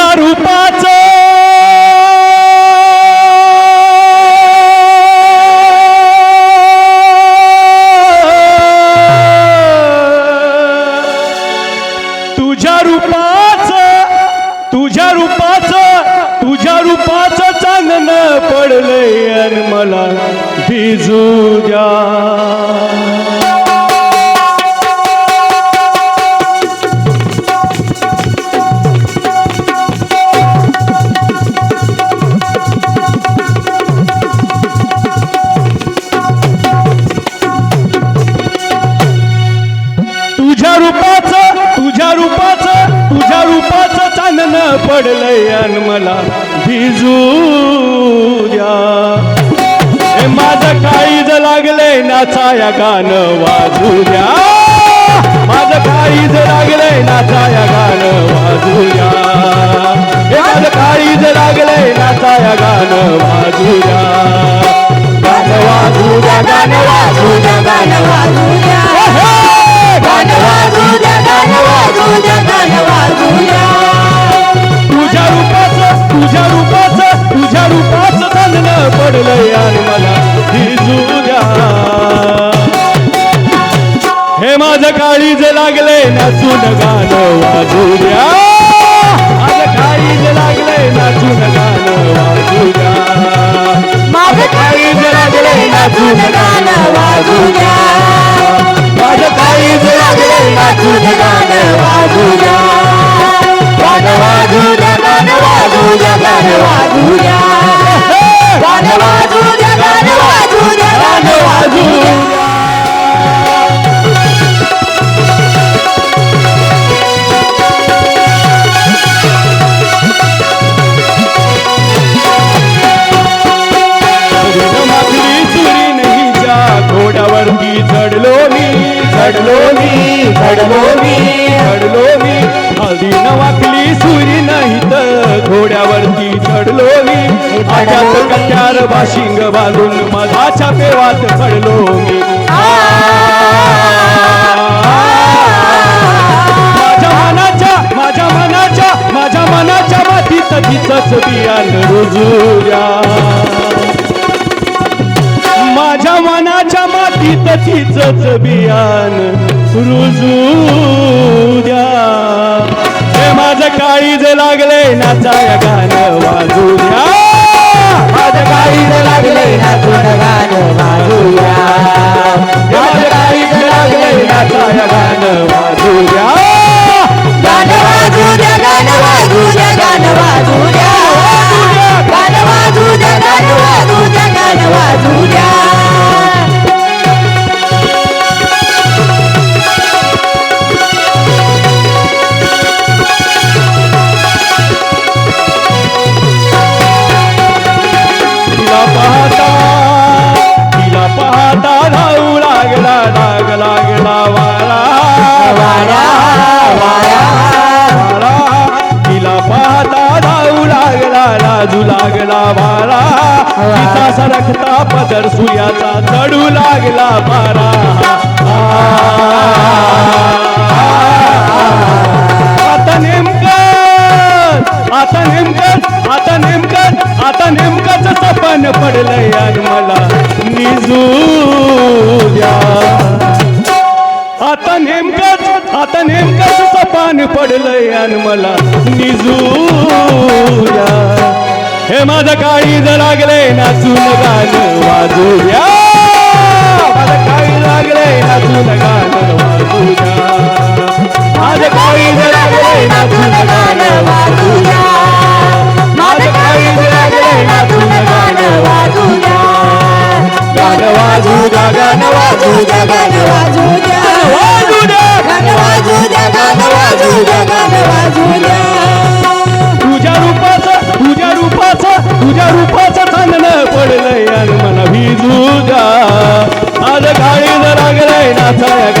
तुझ्या रूपाच. तुझ्या रूपाच तुझ्या रूपाच तुझ्या रूपाच चांदण पडलंय आणि मला भिजू द्या. तुझ्या रूपाचं तुझ्या रूपाचं तुझ्या रूपाचं चांदण पडलंय आणि मला भिजू द्या. हे माझं काळीज लागलंय नाचा या गाणं वाजू द्या. माझं काळीज लागलंय नाचा पडलं यार मला भिजू द्या हे माझं काळीज लागलंय नाचून गाणं वाजू द्या माझं काळीज लागलंय नाचून गाणं वाजू द्या माझं काळीज लागलंय नाचून गाणं वाजू द्या माझं काळीज लागलंय नाचून गाणं वाजू द्या गाणं वाजू द्या गाणं वाजू द्या गाणं वाजू द्या घडलो मी घडलो मी घडलो मी घडलो मी हळदी न वाकली सुरी नाही तर घोड्यावरती चढलो मी आजात कट्यार भाशिंग बांधून मधाच्या पेवात चढलो मी माझ्या मनाच्या माझ्या मनाच्या माझ्या मनाच्या मातीत तिचंच बियान रुजूया माझ्या मनाच्या मातीत तिचंच बियान रुजू द्या. हे माझं काळीज लागले नाचाया गाणं वाजू लागला वारा तिचा सरकता पदर सुयाचा चढू लागला मारा आता नेमकं आता नेमकं आता नेमकं आता नेमकंच सपन पडलं यार मला. निजू द्या आता नेमकंच आता नेमकंच सपान पडलंय आणि मला. निजू हे माझं काळीज लागले नाचून गाणं वाजू द्या. माझं काळी लागले नाचून गाणं 哎